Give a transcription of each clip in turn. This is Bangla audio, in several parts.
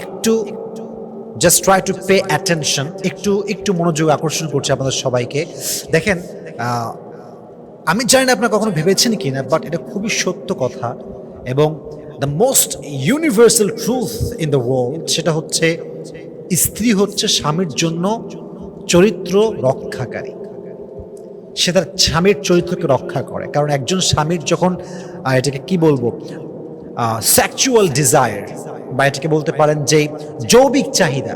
একটু just try to pay attention একটু একটু মনোযোগ আকর্ষণ করছে আপনাদের সবাইকে। দেখেন আমি জানি না আপনারা কখনো ভেবেছেন কি না বাট এটা খুবই সত্য কথা। এবং the most universal truth in the world সেটা হচ্ছে, স্ত্রী হচ্ছে স্বামীর জন্য চরিত্র রক্ষাকারী। সে তার স্বামীর চরিত্রকে রক্ষা করে। কারণ একজন স্বামীর যখন এটাকে কি বলব সেক্সুয়াল ডিজায়ার বা এটাকে বলতে পারেন যে যৌবিক চাহিদা,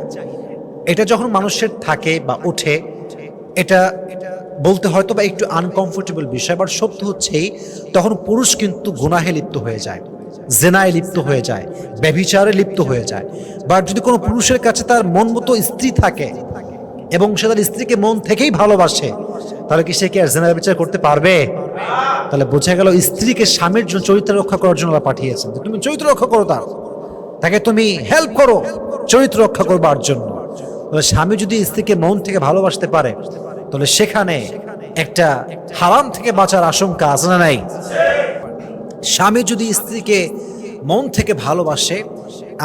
এটা যখন মানুষের থাকে বা ওঠে, এটা বলতে হয়তো বা একটু আনকমফোর্টেবল বিষয় বাট সত্য হচ্ছেই তখন পুরুষ কিন্তু গুনাহে লিপ্ত হয়ে যায়, জেনায় লিপ্ত হয়ে যায়, ব্যভিচারে লিপ্ত হয়ে যায়। বাট যদি কোনো পুরুষের কাছে তার মন মতো স্ত্রী থাকে এবং সে তার স্ত্রীকে মন থেকেই ভালোবাসে, তাহলে কি সে কি আর জেনার বিচার করতে পারবে? তাহলে বোঝা গেল স্ত্রীকে স্বামীর জন্য চরিত্র রক্ষা করার জন্য পাঠিয়েছেন। তুমি চরিত্র রক্ষা করো তার। তাকে তুমি হেল্প করো, চরিত্র রক্ষা করবার জন্য। স্বামী যদি স্ত্রীকে মন থেকে ভালোবাসতে পারে, তাহলে সেখানে একটা হারাম থেকে বাঁচার আশঙ্কা আছে না নাই? স্বামী যদি স্ত্রীকে মন থেকে ভালোবাসে,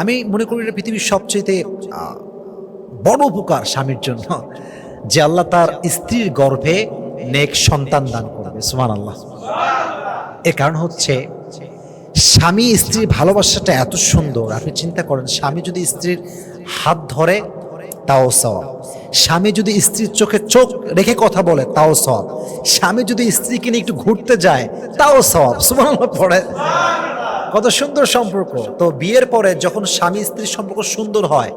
আমি মনে করি এটা পৃথিবীর সবচেয়ে বড় উপকার স্বামীর জন্য, যে আল্লাহ তার স্ত্রীর গর্ভে নেক সন্তান দান করবে। সুমান আল্লাহ এর কারণ হচ্ছে স্বামী স্ত্রীর ভালোবাসাটা এত সুন্দর, আপনি চিন্তা করেন, স্বামী যদি স্ত্রীর হাত ধরে, তাও সওয়াব। স্বামী যদি স্ত্রীর চোখে চোখ রেখে কথা বলে, তাও সওয়াব। স্বামী যদি স্ত্রীকে নিয়ে একটু ঘুরতে যায়, তাও সওয়াব। সুবহানাল্লাহ, পড়ে। কত সুন্দর সম্পর্ক। তো বিয়ের পরে যখন স্বামী স্ত্রীর সম্পর্ক সুন্দর হয়,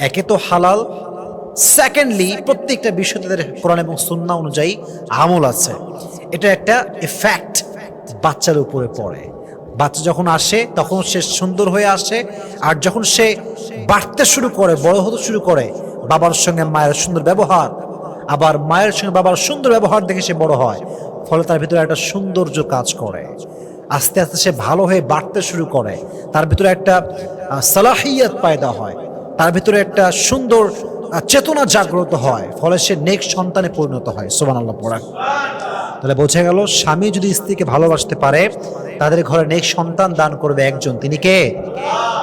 একে তো হালাল। সেকেন্ডলি প্রত্যেকটা বিষয় তাদের কোরআন এবং সুন্না অনুযায়ী আমল আছে। এটা একটা এফেক্ট বাচ্চার উপরে পড়ে। বাচ্চা যখন আসে, তখন সে সুন্দর হয়ে আসে। আর যখন সে বাড়তে শুরু করে, বড় হতে শুরু করে, বাবার সঙ্গে মায়ের সুন্দর ব্যবহার, আবার মায়ের সঙ্গে বাবার সুন্দর ব্যবহার দেখে সে বড় হয়, ফলে তার ভিতরে একটা সৌন্দর্য কাজ করে। আস্তে আস্তে সে ভালো হয়ে বাড়তে শুরু করে। তার ভিতরে একটা সালাহিয়াত পায়দা হয়। তার ভিতরে একটা সুন্দর চেতনা জাগ্রত হয়, ফলে সে নেক্সট সন্তানে পরিণত হয়। সোমান আল্লাহ পড়া। তাহলে বোঝা গেল, স্বামী যদি স্ত্রীকে ভালোবাসতে পারে, তাদের ঘরে নেক সন্তান দান করবে একজন। তিনি কে?